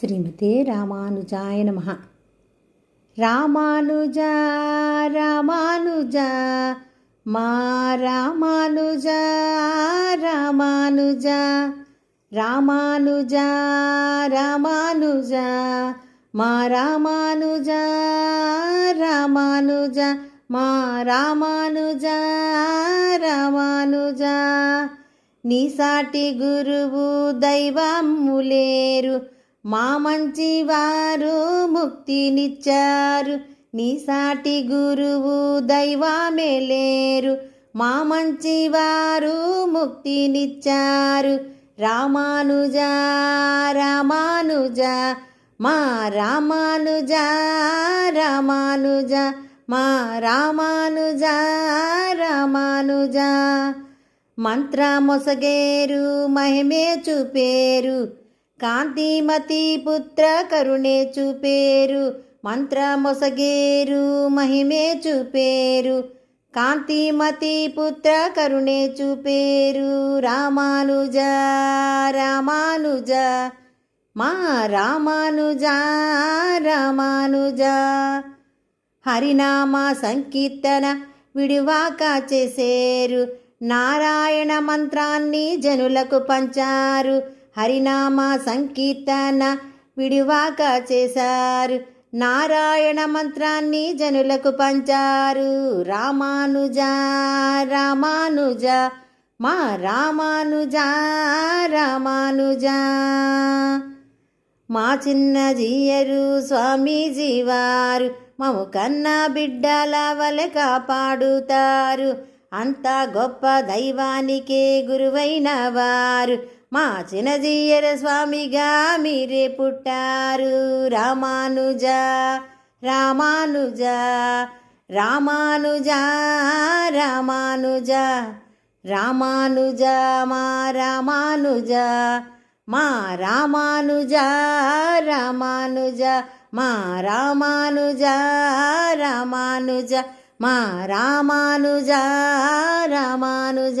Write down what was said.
శ్రీమతే రామానుజాయ నమ. రామానుజ రామానుజ మా రామానుజ రామానుజ రామానుజ రామానుజ మా రామానుజ రామానుజ మా రామానుజ రామానుజ. నీ సాటి గురువు దైవములేరు లేరు మా మంచివారు ముక్తినిచ్చారు. నీ సాటి గురువు దైవమే లేరు మా మంచివారు ముక్తినిచ్చారు. రామానుజ రామానుజ మా రామానుజ రామానుజ మా రామానుజ రామానుజ. మంత్రమొసగేరు మహిమే చూపేరు. కాంతిమతి పుత్ర కరుణే చూపేరు మంత్రమొసగేరు మహిమే చూపేరు. కాంతిమతి పుత్ర కరుణే చూపేరు రామానుజ రామానుజ. మా రామానుజ రామానుజ. హరినామ సంకీర్తన విడివాక చేసేరు. నారాయణ మంత్రాన్ని జనులకు పంచారు. హరినామ సంకీర్తన విడివాక చేశారు. నారాయణ మంత్రాన్ని జనులకు పంచారు. రామానుజ రామానుజ మా రామానుజ రామానుజ. మా చిన్న జీయరు స్వామీజీ వారు మము కన్నా బిడ్డల వలె కాపాడుతారు. అంత గొప్ప దైవానికే గురువైన వారు. మా చిన్నజీయర స్వామిగా మీరే పుట్టారు. రామానుజ రామానుజ రామానుజ రామానుజ రామానుజ మా రామానుజ మా రామానుజ రామానుజ మా రామానుజ రామానుజ మా రామానుజ రామానుజ.